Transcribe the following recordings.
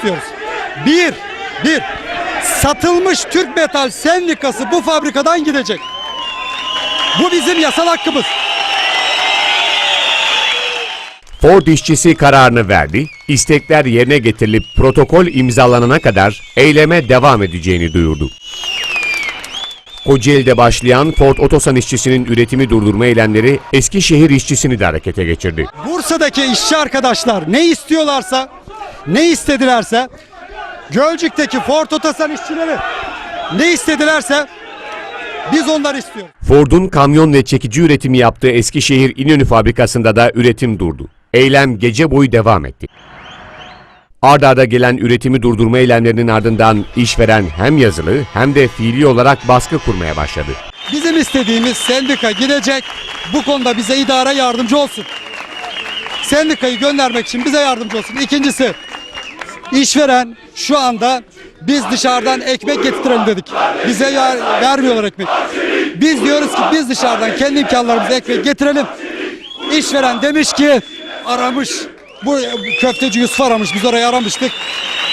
istiyoruz. Bir, bir, satılmış Türk Metal Sendikası bu fabrikadan gidecek. Bu bizim yasal hakkımız. Ford işçisi kararını verdi, istekler yerine getirilip protokol imzalanana kadar eyleme devam edeceğini duyurdu. Kocaeli'de başlayan Ford Otosan işçisinin üretimi durdurma eylemleri Eskişehir işçisini de harekete geçirdi. Bursa'daki işçi arkadaşlar ne istiyorlarsa, ne istedilerse, Gölcük'teki Ford Otosan işçileri ne istedilerse biz onları istiyoruz. Ford'un kamyon ve çekici üretimi yaptığı Eskişehir İnönü fabrikasında da üretim durdu. Eylem gece boyu devam etti. Ard arda gelen üretimi durdurma eylemlerinin ardından işveren hem yazılı hem de fiili olarak baskı kurmaya başladı. Bizim istediğimiz sendika gidecek. Bu konuda bize idare yardımcı olsun. Sendikayı göndermek için bize yardımcı olsun. İkincisi işveren şu anda biz dışarıdan ekmek getirelim dedik. Bize vermiyorlar ekmek. Biz diyoruz ki biz dışarıdan kendi imkanlarımızla ekmek getirelim. İşveren demiş ki aramış. Bu köfteci Yusuf aramış. Biz orayı aramıştık.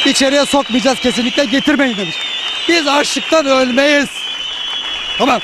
İçeriye sokmayacağız kesinlikle getirmeyin demiş. Biz açlıktan ölmeyiz. Tamam.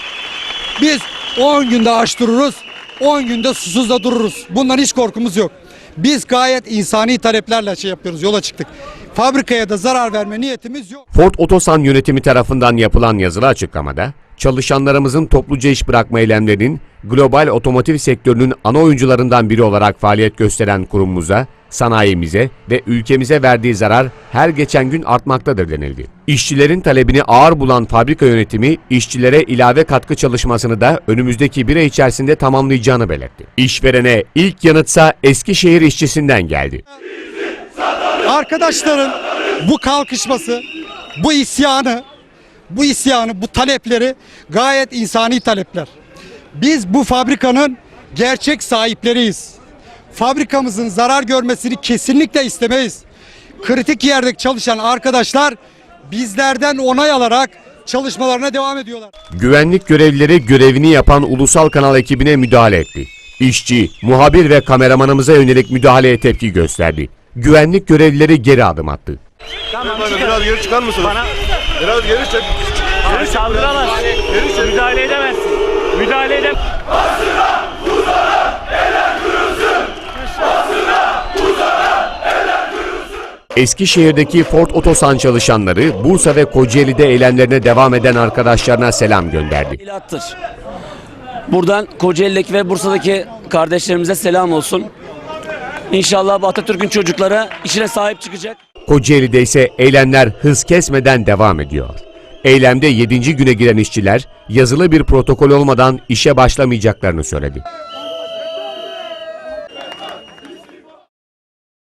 Biz 10 günde aç dururuz, 10 günde susuz da dururuz. Bundan hiç korkumuz yok. Biz gayet insani taleplerle şey yapıyoruz, yola çıktık. Fabrikaya da zarar verme niyetimiz yok. Ford Otosan yönetimi tarafından yapılan yazılı açıklamada, çalışanlarımızın topluca iş bırakma eylemlerinin global otomotiv sektörünün ana oyuncularından biri olarak faaliyet gösteren kurumumuza, sanayimize ve ülkemize verdiği zarar her geçen gün artmaktadır denildi. İşçilerin talebini ağır bulan fabrika yönetimi, işçilere ilave katkı çalışmasını da önümüzdeki bir ay içerisinde tamamlayacağını belirtti. İşverene ilk yanıtsa Eskişehir işçisinden geldi. Arkadaşların bu kalkışması, bu isyanı, bu isyanı, bu talepleri gayet insani talepler. Biz bu fabrikanın gerçek sahipleriyiz. Fabrikamızın zarar görmesini kesinlikle istemeyiz. Kritik yerde çalışan arkadaşlar bizlerden onay alarak çalışmalarına devam ediyorlar. Güvenlik görevlileri görevini yapan ulusal kanal ekibine müdahale etti. İşçi, muhabir ve kameramanımıza yönelik müdahaleye tepki gösterdi. Güvenlik görevlileri geri adım attı. Tamam Efendim çıkın. biraz geri çıkar mısınız? Bana Biraz geri çek. Abi saldıramaz. Müdahale edemezsin. Müdahale edem. Eskişehir'deki Ford Otosan çalışanları Bursa ve Kocaeli'de eylemlerine devam eden arkadaşlarına selam gönderdi. ilattır. Buradan Kocaeli'deki ve Bursa'daki kardeşlerimize selam olsun. İnşallah bu Atatürk'ün çocuklara işine sahip çıkacak. Kocaeli'de ise eylemler hız kesmeden devam ediyor. Eylemde 7. güne giren işçiler yazılı bir protokol olmadan işe başlamayacaklarını söyledi.